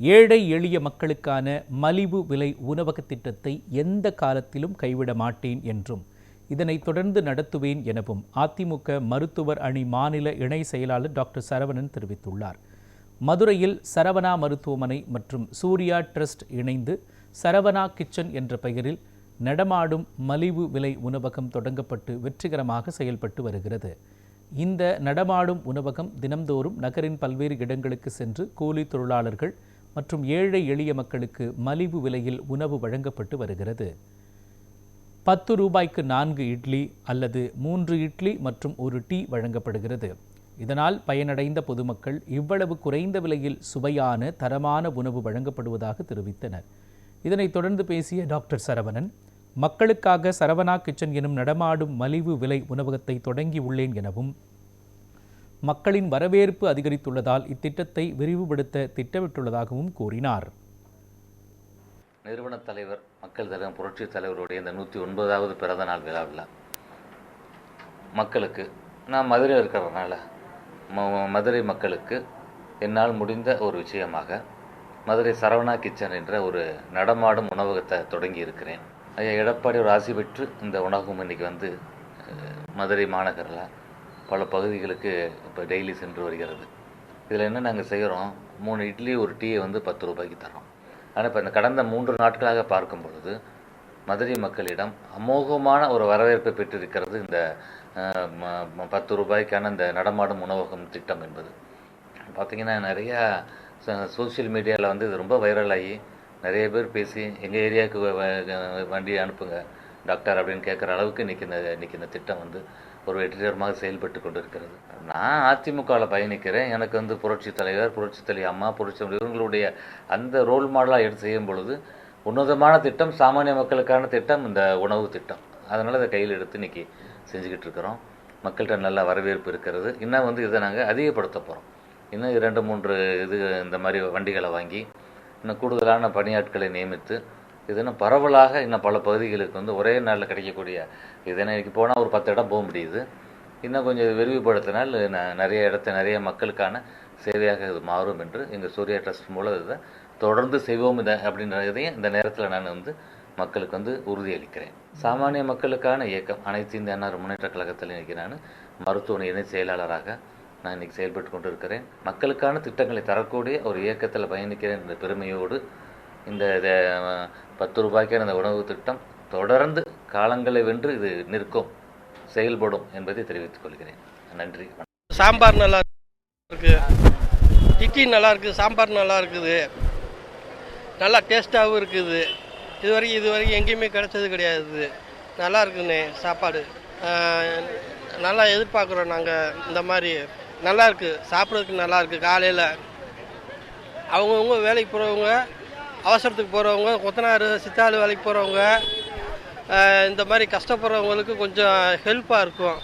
ஏழை எளிய மக்களுக்கான மலிவு விலை உணவக திட்டத்தை எந்த காலத்திலும் கைவிட மாட்டேன் என்றும் இதனை தொடர்ந்து நடத்துவேன் எனவும் அதிமுக மருத்துவர் அணி மாநில இணை செயலாளர் டாக்டர் சரவணன் தெரிவித்துள்ளார். மதுரையில் சரவணா மருத்துவமனை மற்றும் சூர்யா ட்ரஸ்ட் இணைந்து சரவணா கிச்சன் என்ற பெயரில் நடமாடும் மலிவு விலை உணவகம் தொடங்கப்பட்டு வெற்றிகரமாக செயல்பட்டு வருகிறது. இந்த நடமாடும் உணவகம் தினம்தோறும் நகரின் பல்வேறு இடங்களுக்கு சென்று கூலி தொழிலாளர்கள் மற்றும் ஏழை எளிய மக்களுக்கு மலிவு விலையில் உணவு வழங்கப்பட்டு வருகிறது. பத்து ரூபாய்க்கு நான்கு இட்லி அல்லது மூன்று இட்லி மற்றும் ஒரு டீ வழங்கப்படுகிறது. இதனால் பயனடைந்த பொதுமக்கள் இவ்வளவு குறைந்த விலையில் சுவையான தரமான உணவு வழங்கப்படுவதாக தெரிவித்தனர். இதனைத் தொடர்ந்து பேசிய டாக்டர் சரவணன் மக்களுக்காக சரவணா கிச்சன் எனும் நடமாடும் மலிவு விலை உணவகத்தை தொடங்கி உள்ளேன் எனவும் மக்களின் வரவேற்பு அதிகரித்துள்ளதால் இத்திட்டத்தை விரிவுபடுத்த திட்டமிட்டுள்ளதாகவும் கூறினார். நிறுவனத் தலைவர் மக்கள் தலைவர் புரட்சி தலைவருடைய இந்த நூற்றி ஒன்பதாவது பிறந்த நாள் விழாவில் மக்களுக்கு நான் மதுரையில் இருக்கிறதுனால மதுரை மக்களுக்கு என்னால் முடிந்த ஒரு விஷயமாக மதுரை சரவணா கிச்சன் என்ற ஒரு நடமாடும் உணவகத்தை தொடங்கி இருக்கிறேன். ஐயா எடப்பாடி ஒரு ஆசி பெற்று இந்த உணவகம் இன்னைக்கு வந்து மதுரை மாநகரில் பல பகுதிகளுக்கு இப்போ டெய்லி சென்று வருகிறது. இதில் என்ன நாங்கள் செய்கிறோம் மூணு இட்லி ஒரு டீயை வந்து பத்து ரூபாய்க்கு தரோம் ஆனால் இப்போ இந்த கடந்த மூன்று நாட்களாக பார்க்கும் பொழுது மதுரை மக்களிடம் அமோகமான ஒரு வரவேற்பை பெற்றிருக்கிறது இந்த ம- பத்து ரூபாய்க்கான இந்த நடமாடும் உணவகம் திட்டம் என்பது. பார்த்தீங்கன்னா நிறையா சோஷியல் மீடியாவில் வந்து இது ரொம்ப வைரலாகி நிறைய பேர் பேசி எங்கள் ஏரியாவுக்கு வ- வண்டி அனுப்புங்க டாக்டர் அப்படின்னு கேட்குற அளவுக்கு இன்றைக்கி இந்த இன்றைக்கி இந்த திட்டம் வந்து ஒரு வெற்றிகரமாக செயல்பட்டு கொண்டு இருக்கிறது நான் அதிமுகவில் பயணிக்கிறேன். எனக்கு வந்து புரட்சி தலைவர் புரட்சி தலைவி அம்மா புரட்சி இவங்களுடைய அந்த ரோல் மாடலாக எடுத்து செய்யும் பொழுது உன்னதமான திட்டம் சாமானிய மக்களுக்கான திட்டம் இந்த உணவு திட்டம். அதனால் இதை கையில் எடுத்து இன்றைக்கி செஞ்சுக்கிட்டு இருக்கிறோம். மக்கள்கிட்ட நல்ல வரவேற்பு இருக்கிறது. இன்னும் வந்து இதை நாங்கள் அதிகப்படுத்த போகிறோம் இன்னும் இரண்டு மூன்று இது இந்த மாதிரி வண்டிகளை வாங்கி இன்னும் கூடுதலான பணியாட்களை நியமித்து இது பரவலாக இன்னும் பல பகுதிகளுக்கு வந்து ஒரே நாளில் கிடைக்கக்கூடிய இது இன்னைக்கு போனால் ஒரு பத்து இடம் போக முடியுது. இன்னும் கொஞ்சம் விரிவுபடுத்தினால் நிறைய இடத்த நிறைய மக்களுக்கான சேவையாக இது மாறும் என்று எங்கள் சூர்யா ட்ரஸ்ட் மூலம் இதை தொடர்ந்து செய்வோம் இதை அப்படின்றதையும் இந்த நேரத்தில் நான் வந்து மக்களுக்கு வந்து உறுதியளிக்கிறேன். சாமானிய மக்களுக்கான இயக்கம் அனைத்து இந்திய அன்னார் முன்னேற்ற கழகத்தில் இன்னைக்கு நான் மருத்துவ இணை செயலாளராக நான் இன்னைக்கு செயல்பட்டு கொண்டிருக்கிறேன். மக்களுக்கான திட்டங்களை தரக்கூடிய ஒரு இயக்கத்தில் பயணிக்கிறேன் என்ற பெருமையோடு இந்த பத்து ரூபாய்க்கான இந்த உணவு திட்டம் தொடர்ந்து காலங்களை வென்று இது நிற்கும் செயல்படும் என்பதை தெரிவித்துக் கொள்கிறேன். நன்றி சாம்பார் நல்லா இருக்கு. இட்லி நல்லா இருக்குது சாம்பார் நல்லா இருக்குது. நல்லா டேஸ்ட்டாகவும் இருக்குது. இது வரைக்கும் இது வரைக்கும் எங்கேயுமே கிடைச்சது கிடையாது. நல்லா இருக்குண்ணே சாப்பாடு. நல்லா எதிர்பார்க்குறோம் நாங்கள் இந்த மாதிரி. நல்லா இருக்குது சாப்பிட்றதுக்கு நல்லா இருக்குது காலையில் அவங்கவுங்க வேலைக்கு போகிறவங்க அவசரத்துக்கு போகிறவங்க கொத்தனார் சித்தாள் வேலைக்கு போகிறவங்க இந்த மாதிரி கஷ்டப்படுறவங்களுக்கு கொஞ்சம் ஹெல்ப்பாக இருக்கும்.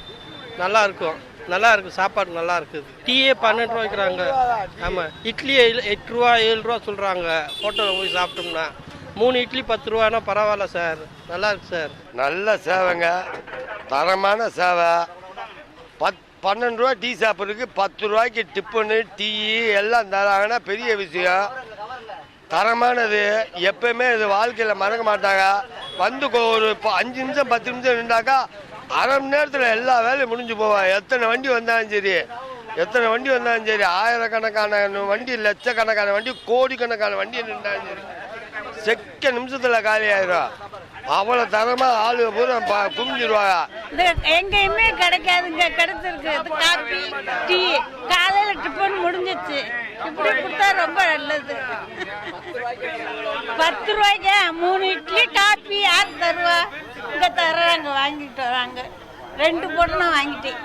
நல்லா இருக்கும். நல்லா இருக்குது சாப்பாடு நல்லா இருக்குது. டீயே பன்னெண்டு ரூபா வைக்கிறாங்க. ஆமாம் இட்லி எட்டு ரூபா ஏழு ரூபா சொல்கிறாங்க ஹோட்டலில் போய் சாப்பிட்டோம்னா. மூணு இட்லி பத்து ரூபானா பரவாயில்ல சார் நல்லா இருக்கு சார் நல்ல சேவைங்க. தரமான சேவை. பத் பன்னெண்டு ரூபா டீ சாப்பிட்றதுக்கு பத்து ரூபாய்க்கு டிஃபனு டீ எல்லாம் தராங்கன்னா பெரிய விஷயம். தரமானது. எப்பயுமே இது வாழ்க்கையில் மறக்க மாட்டாங்க. வந்து ஒரு இப்போ அஞ்சு நிமிஷம் பத்து நிமிஷம் நின்றாக்கா அரை மணி நேரத்தில் எல்லா வேலையும் முடிஞ்சு போவான். எத்தனை வண்டி வந்தாலும் சரி. எத்தனை வண்டி வந்தாலும் சரி. ஆயிரக்கணக்கான வண்டி லட்சக்கணக்கான வண்டி கோடிக்கணக்கான வண்டி நின்றாலும் சரி. செக்க நிமிஷத்தில் காலி ஆயிரும். அவ்வளோ தரமாக ஆளு பூரா ப- குமிஞ்சிருவாங்க. எங்கேயுமே கிடைக்காதுங்க. கிடைச்சிருக்கு. இது டீ காலையில் டிஃபன் முடிஞ்சிச்சு. இப்படி கொடுத்தா ரொம்ப பத்து ரூபாய்க்கு மூணு இட்லி காபி யார் தருவா இங்கே தர்றாங்க வாங்கிட்டு வராங்க. ரெண்டு பொருளும் வாங்கிட்டேன்.